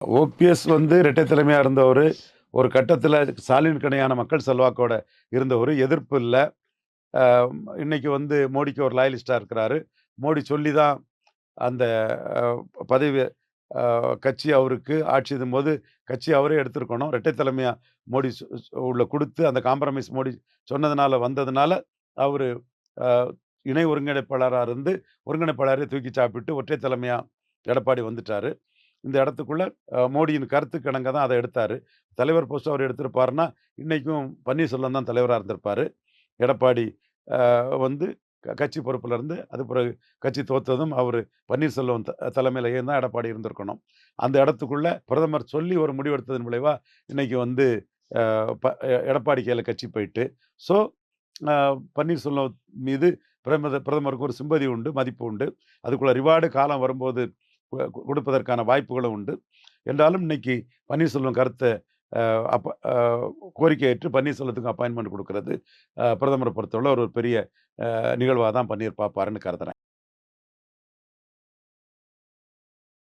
OPS வந்து இரட்டை தலைமையாக இருந்தவர். ஒரு கட்டத்தில் ஸ்டாலின் கணையான மக்கள் செல்வாக்கோட இருந்தவர். எதிர்ப்பு இல்லை. இன்றைக்கி வந்து மோடிக்கு ஒரு லாயலிஸ்டாக இருக்கிறாரு. மோடி சொல்லி தான் அந்த பதவி கட்சி அவருக்கு ஆட்சி போது கட்சி அவரே எடுத்திருக்கணும். இரட்டை தலைமையாக மோடி உள்ள கொடுத்து அந்த காம்ப்ரமைஸ் மோடி சொன்னதுனால வந்ததுனால அவர் இணை ஒருங்கிணைப்பாளராக இருந்து ஒருங்கிணைப்பாளரே தூக்கி சாப்பிட்டு ஒற்றை தலைமையாக எடப்பாடி வந்துட்டார். இந்த இடத்துக்குள்ள மோடியின் கருத்து கணங்க தான் அதை எடுத்தார். தலைவர் போஸ்ட் அவர் எடுத்திருப்பாருன்னா இன்றைக்கும் பன்னீர்செல்வம் தான் தலைவராக இருந்திருப்பார். எடப்பாடி வந்து க- கட்சி பொறுப்பிலிருந்து அது பிறகு கட்சி தோத்ததும் அவர் பன்னீர்செல்வம் த தலைமையிலேயே தான் எடப்பாடி இருந்திருக்கணும். அந்த இடத்துக்குள்ள பிரதமர் சொல்லி ஒரு முடிவெடுத்ததன் விளைவாக இன்றைக்கி வந்து ப- எடப்பாடி கையில் கட்சி போயிட்டு ஸோ பன்னீர்செல்வம் மீது பிரதமர் பிரதமருக்கு ஒரு சிம்பதி உண்டு மதிப்பு உண்டு. அதுக்குள்ள ரிவார்டு காலம் வரும்போது கொடுப்பதற்கான வாய்ப்புகளும் உண்டு. என்றாலும் இன்னைக்கு பன்னீர்செல்வம் கருத்தை அப்ப அஹ், கோரிக்கை ஏற்று பன்னீர்செல்வத்துக்கு அப்பாயின்மெண்ட் கொடுக்கறது. பிரதமரை பொறுத்தவரை ஒரு பெரிய நிகழ்வாக தான் பன்னீர் பார்ப்பாருன்னு கருதுறேன்.